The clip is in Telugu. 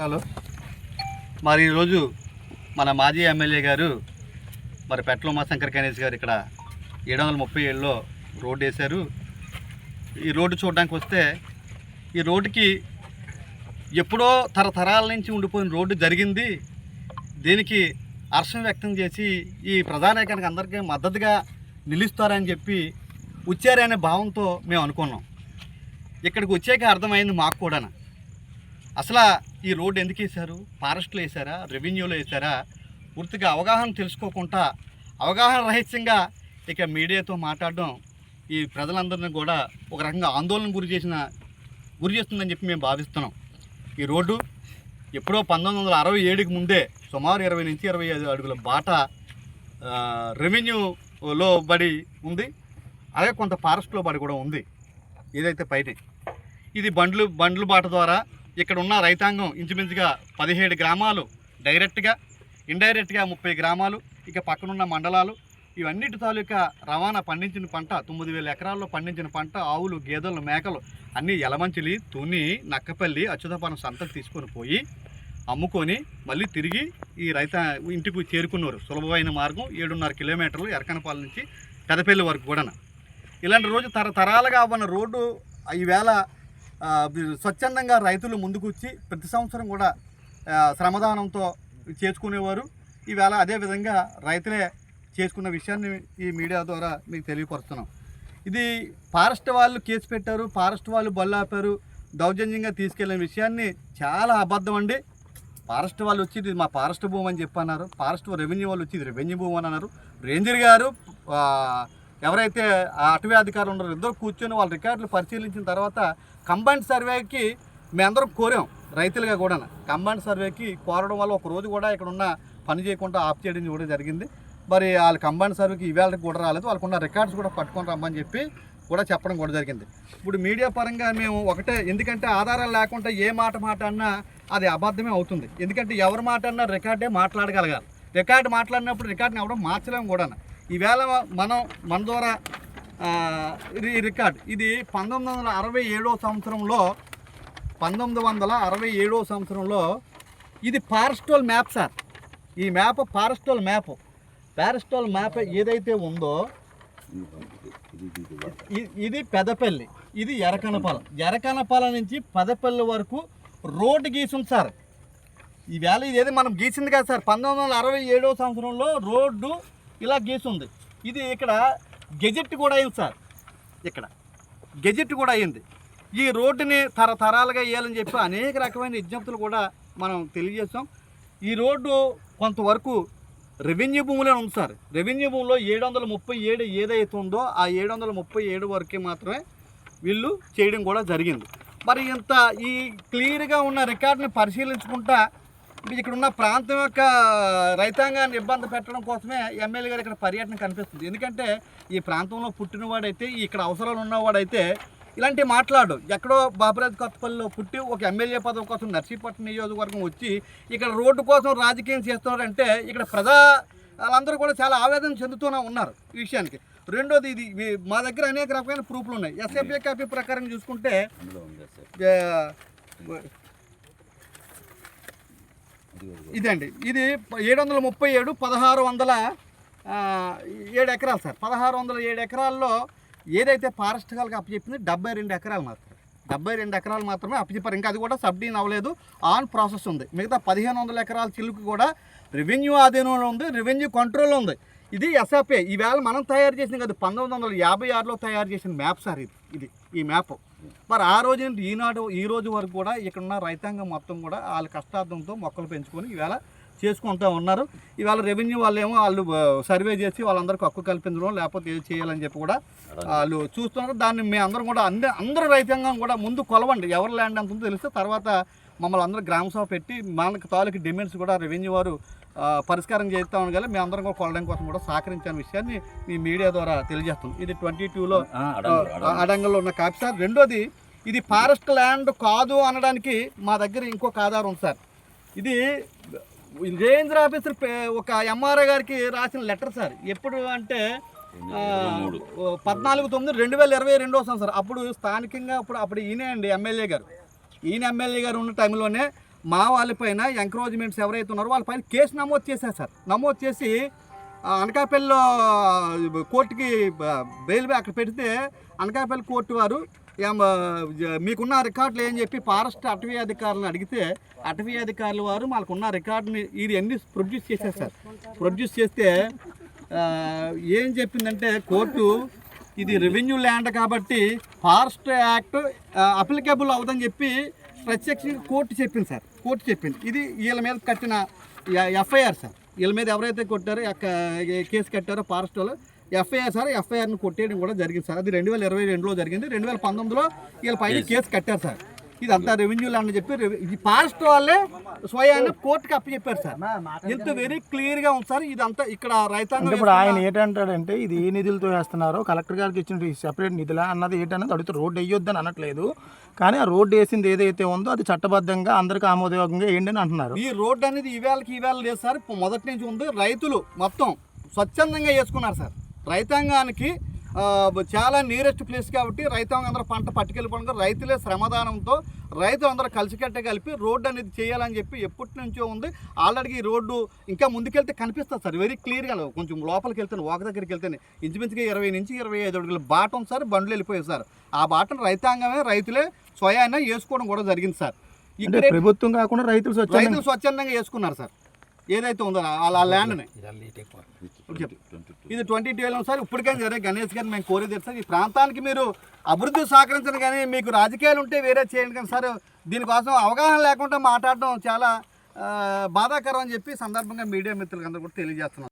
నమస్కారాలు మరి ఈరోజు మన మాజీ ఎమ్మెల్యే గారు మరి పెట్ల ఉమాశంకర్ గణేష్ గారు ఇక్కడ ఏడు వందల ముప్పై ఏళ్ళలో రోడ్డు వేశారు. ఈ రోడ్డు చూడడానికి వస్తే ఈ రోడ్డుకి ఎప్పుడో తరతరాల నుంచి ఉండిపోయిన రోడ్డు జరిగింది. దీనికి హర్షం వ్యక్తం చేసి ఈ ప్రధానికానికి అందరికీ మద్దతుగా నిలుస్తారని చెప్పి వచ్చారనే భావంతో మేము అనుకున్నాం. ఇక్కడికి వచ్చాక అర్థమైంది మాకు కూడా అసలు ఈ రోడ్డు ఎందుకు వేశారు? ఫారెస్ట్లో వేశారా? రెవెన్యూలో వేశారా? పూర్తిగా అవగాహన తెలుసుకోకుండా అవగాహన రహస్యంగా ఇక మీడియాతో మాట్లాడడం ఈ ప్రజలందరినీ కూడా ఒక రకంగా ఆందోళన గురి చేసిన గురి చేస్తుందని చెప్పి మేము భావిస్తున్నాం. ఈ రోడ్డు ఎప్పుడో పంతొమ్మిది వందల అరవై ఏడుకి ముందే సుమారు ఇరవై నుంచి ఇరవై ఐదు అడుగుల బాట రెవెన్యూలో బడి ఉంది. అలాగే కొంత ఫారెస్ట్లో బడి కూడా ఉంది. ఏదైతే పైన ఇది బండ్లు బండ్లు బాట ద్వారా ఇక్కడ ఉన్న రైతాంగం ఇంచుమించుగా పదిహేడు గ్రామాలు డైరెక్ట్గా ఇండైరెక్ట్గా ముప్పై గ్రామాలు ఇక పక్కనున్న మండలాలు ఇవన్నిటి తాలూకా రవాణా పండించిన పంట తొమ్మిది వేల ఎకరాల్లో పండించిన పంట ఆవులు గేదెలు మేకలు అన్నీ ఎలమంచిలి తుని నక్కపల్లి అచ్యుతపాన సంతకు తీసుకొని పోయి అమ్ముకొని మళ్ళీ తిరిగి ఈ రైత ఇంటికి చేరుకున్నారు. సులభమైన మార్గం ఏడున్నర కిలోమీటర్లు ఎరకనపాలెం నుంచి పెదపల్లి వరకు కూడా ఇలాంటి రోజు తర తరాలుగా ఉన్న రోడ్డు ఈవేళ స్వచ్ఛందంగా రైతులు ముందుకు వచ్చి ప్రతి సంవత్సరం కూడా శ్రమదానంతో చేసుకునేవారు. ఈవేళ అదేవిధంగా రైతులే చేసుకున్న విషయాన్ని ఈ మీడియా ద్వారా మీకు తెలియపరుస్తున్నాం. ఇది ఫారెస్ట్ వాళ్ళు కేసు పెట్టారు ఫారెస్ట్ వాళ్ళు బొల్లాపారు దౌర్జన్యంగా తీసుకెళ్ళిన విషయాన్ని చాలా అబద్ధం అండి. ఫారెస్ట్ వాళ్ళు వచ్చి ఇది మా ఫారెస్ట్ భూమి అని చెప్పి అన్నారు ఫారెస్ట్ రెవెన్యూ వాళ్ళు వచ్చి ఇది రెవెన్యూ భూమి అని అన్నారు. రేంజర్ గారు ఎవరైతే ఆ అటవీ అధికారులు ఉన్నారో ఇద్దరు కూర్చొని వాళ్ళ రికార్డులు పరిశీలించిన తర్వాత కంబైండ్ సర్వేకి మేమందరం కోరాం రైతులుగా కూడా కంబైండ్ సర్వేకి కోరడం వల్ల ఒక రోజు కూడా ఇక్కడ ఉన్న పని చేయకుండా ఆఫ్ చేయడం కూడా జరిగింది. మరి వాళ్ళ కంబైండ్ సర్వేకి ఇవాళ కూడా రాలేదు. వాళ్ళకున్న రికార్డ్స్ కూడా పట్టుకొని రమ్మని చెప్పి కూడా చెప్పడం కూడా జరిగింది. ఇప్పుడు మీడియా పరంగా మేము ఒకటే ఎందుకంటే ఆధారాలు లేకుండా ఏ మాట మాట అన్నా అది అబద్ధమే అవుతుంది. ఎందుకంటే ఎవరి మాట అన్నా రికార్డే మాట్లాడగలగాలి. రికార్డు మాట్లాడినప్పుడు రికార్డుని ఎవడం మార్చలేము కూడా ఈవేళ మనం మన ద్వారా రికార్డ్. ఇది పంతొమ్మిది వందల అరవై ఏడో సంవత్సరంలో పంతొమ్మిది వందల అరవై ఏడో సంవత్సరంలో ఇది ఫారెస్టోల్ మ్యాప్ సార్. ఈ మ్యాప్ ఫారెస్టోల్ మ్యాప్. ఫారెస్టోల్ మ్యాప్ ఏదైతే ఉందో ఇది పెదపల్లి. ఇది ఎరకనపాలెం. ఎరకనపాలెం నుంచి పెదపల్లి వరకు రోడ్డు గీసింది సార్. ఈవేళ ఇదేది మనం గీసింది కదా సార్. పంతొమ్మిది వందల అరవై ఏడో సంవత్సరంలో రోడ్డు ఇలా గీసింది ఇది ఇక్కడ గెజెట్ కూడా అయింది సార్. ఇక్కడ గెజెట్ కూడా అయింది. ఈ రోడ్డుని తరతరాలుగా వేయాలని చెప్పి అనేక రకమైన విజ్ఞప్తులు కూడా మనం తెలియజేస్తాం ఈ రోడ్డు కొంతవరకు రెవెన్యూ భూమిలో ఉంది సార్. రెవెన్యూ భూమిలో ఏడు వందల ముప్పై ఏడు ఏదైతే ఉందో ఆ ఏడు వందల ముప్పై ఏడు వరకే మాత్రమే వీళ్ళు చేయడం కూడా జరిగింది. మరి ఇంత ఈ క్లియర్గా ఉన్న రికార్డుని పరిశీలించుకుంటా ఇక్కడ ఉన్న ప్రాంతం యొక్క రైతాంగాన్ని ఇబ్బంది పెట్టడం కోసమే ఎమ్మెల్యే గారు ఇక్కడ పర్యటన కనిపిస్తుంది. ఎందుకంటే ఈ ప్రాంతంలో పుట్టినవాడైతే ఇక్కడ అవసరాలు ఉన్నవాడైతే ఇలాంటివి మాట్లాడు. ఎక్కడో బాబురాజు కొత్తపల్లిలో పుట్టి ఒక ఎమ్మెల్యే పదవి కోసం నర్సీపట్నం నియోజకవర్గం వచ్చి ఇక్కడ రోడ్డు కోసం రాజకీయం చేస్తున్నారంటే ఇక్కడ ప్రజా వాళ్ళందరూ కూడా చాలా ఆవేదన చెందుతూనే ఉన్నారు ఈ విషయానికి. రెండోది ఇది మా దగ్గర అనేక రకమైన ప్రూఫ్లు ఉన్నాయి. ఎస్ఎఫ్ఏ కాపీ ప్రకారం చూసుకుంటే ఇదండి. ఇది ఏడు వందల ముప్పై ఏడు పదహారు వందల ఏడు ఎకరాలు సార్. పదహారు వందల ఏడు ఎకరాల్లో ఏదైతే ఫారెస్ట్ వాళ్ళకి అప్పచెప్పింది డెబ్బై రెండు ఎకరాలు మాత్రం డెబ్బై రెండు ఎకరాలు మాత్రమే అప్పచెప్పారు. ఇంకా అది కూడా సబ్డీన్ అవ్వలేదు. ఆన్ ప్రాసెస్ ఉంది. మిగతా పదిహేను వందల ఎకరాల చిలుకు కూడా రెవెన్యూ ఆధీనంలో ఉంది. రెవెన్యూ కంట్రోల్లో ఉంది. ఇది ఎస్ఆర్పే ఈవేళ మనం తయారు చేసిన కాదు పంతొమ్మిది వందల యాభై ఆరులో తయారు చేసిన మ్యాప్ సార్ ఇది. ఇది ఈ మ్యాప్ మరి ఆ రోజు నుండి ఈనాడు ఈ రోజు వరకు కూడా ఇక్కడ ఉన్న రైతాంగం మొత్తం కూడా వాళ్ళ కష్టార్థంతో మొక్కలు పెంచుకొని ఈవేళ చేసుకుంటూ ఉన్నారు. ఇవాళ రెవెన్యూ వాళ్ళు ఏమో వాళ్ళు సర్వే చేసి వాళ్ళందరికీ హక్కు కల్పించడం లేకపోతే ఏది చేయాలని చెప్పి కూడా వాళ్ళు చూస్తున్నారు. దాన్ని మేము అందరం కూడా అంద అందరూ రైతాంగం కూడా ముందు కొలవండి. ఎవరి ల్యాండ్ అంత తెలిస్తే తర్వాత మమ్మల్ని అందరూ గ్రామ సభ పెట్టి మనకు తాలూకు డిమాండ్స్ కూడా రెవెన్యూ వారు పరిష్కారం చేస్తామని కానీ మేము అందరం కూడా కొలడం కోసం కూడా సహకరించిన విషయాన్ని మీ మీడియా ద్వారా తెలియజేస్తాం ఇది ట్వంటీ టూలో అడంగల్లో ఉన్న కాపీ సార్. రెండోది ఇది ఫారెస్ట్ ల్యాండ్ కాదు అనడానికి మా దగ్గర ఇంకొక ఆధారం ఉంది సార్. ఇది రేంజర్ ఆఫీసర్ ఒక ఎంఆర్ఓ గారికి రాసిన లెటర్ సార్. ఎప్పుడు అంటే పద్నాలుగు తొమ్మిది రెండు వేల ఇరవై రెండో సంవత్సరం అప్పుడు స్థానికంగా అప్పుడు అప్పుడు ఈయనే అండి ఎమ్మెల్యే గారు. ఈయన ఎమ్మెల్యే గారు ఉన్న టైంలోనే మా వాళ్ళపైన ఎంక్రోచ్మెంట్స్ ఎవరైతే ఉన్నారో వాళ్ళపైన కేసు నమోదు చేశారు సార్. నమోదు చేసి అనకాపల్లిలో కోర్టుకి బెయిల్ బ్యాక్ అక్కడ పెడితే అనకాపల్లి కోర్టు వారు మీకున్న రికార్డులు ఏం చెప్పి ఫారెస్ట్ అటవీ అధికారులను అడిగితే అటవీ అధికారుల వారు వాళ్ళకున్న రికార్డుని ఇది అన్ని ప్రొడ్యూస్ చేశారు సార్. ప్రొడ్యూస్ చేస్తే ఏం చెప్పిందంటే కోర్టు ఇది రెవెన్యూ ల్యాండ్ కాబట్టి ఫారెస్ట్ యాక్ట్ అప్లికేబుల్ అవుదని చెప్పి ప్రత్యక్షంగా కోర్టు చెప్పింది సార్. కోర్టు చెప్పింది. ఇది వీళ్ళ మీద కట్టిన ఎఫ్ఐఆర్ సార్. వీళ్ళ మీద ఎవరైతే కొట్టారో కేసు కట్టారో ఫారెస్ట్ వాళ్ళు ఎఫ్ఐఆర్ సార్ ఎఫ్ఐఆర్ని కొట్టేయడం కూడా జరిగింది సార్. అది రెండు వేల ఇరవై రెండులో జరిగింది. రెండు వేల పంతొమ్మిదిలో వీళ్ళ పైన కేసు కట్టారు సార్. ఇదంతా రెవెన్యూ ల్యాండ్ అని చెప్పి ఇది ఫారెస్ట్ వాళ్ళే స్వయాన్ని కోర్టుకి అప్పచెప్పారు సార్. ఇంత వెరీ క్లియర్గా ఉంది సార్ ఇదంతా ఇక్కడ రైతాంగం ఇప్పుడు ఆయన ఏంటంటాడంటే ఇది ఏ నిధులతో వేస్తున్నారో? కలెక్టర్ గారికి ఇచ్చిన సెపరేట్ నిధులా అన్నది ఏంటన్నది అడుగుతారు. రోడ్డు వేయొద్దని అనట్లేదు. కానీ ఆ రోడ్డు వేసింది ఏదైతే ఉందో అది చట్టబద్ధంగా అందరికి ఆమోదయోగంగా ఏంటి అని అంటున్నారు. ఈ రోడ్డు అనేది ఈవేళకి ఈవేళ లేదు సార్. మొదటి నుంచి ఉంది. రైతులు మొత్తం స్వచ్ఛందంగా వేసుకున్నారు సార్. రైతాంగానికి చాలా నియరెస్ట్ ప్లేస్ కాబట్టి రైతాంగం అందరూ పంట పట్టుకెళ్ళిపోవడం రైతులే శ్రమదానంతో రైతులు అందరూ కలిసికట్టే కలిపి రోడ్డు అనేది చేయాలని చెప్పి ఎప్పటి నుంచో ఉంది. ఆల్రెడీ ఈ రోడ్డు ఇంకా ముందుకెళ్తే కనిపిస్తుంది సార్. వెరీ క్లియర్గా కొంచెం లోపలికి వెళ్తాను వాక దగ్గరికి వెళ్తాను. ఇంచుమించుగా ఇరవై నుంచి ఇరవై ఐదు అడుగుల బాట ఉంది సార్. బండ్లు వెళ్ళిపోయాయి సార్. ఆ బాటను రైతాంగమే రైతులే స్వయాన వేసుకోవడం కూడా జరిగింది సార్. ఇక్కడే ప్రభుత్వం కాకుండా రైతులు రైతులు స్వచ్ఛందంగా వేసుకున్నారు సార్. ఏదైతే ఉందో ఆ ల్యాండ్ని. చెప్పు. ఇది ట్వంటీ టూ సార్ ఇప్పటికైనా సరే గణేష్ గారిని మేము కోరేది సార్? ఈ ప్రాంతానికి మీరు అభివృద్ధి సహకరించండి కానీ మీకు రాజకీయాలు ఉంటే వేరే చేయండి కానీ సార్ దీనికోసం అవగాహన లేకుండా మాట్లాడడం చాలా బాధాకరం అని చెప్పి సందర్భంగా మీడియా మిత్రులకు అందరూ కూడా తెలియజేస్తున్నాం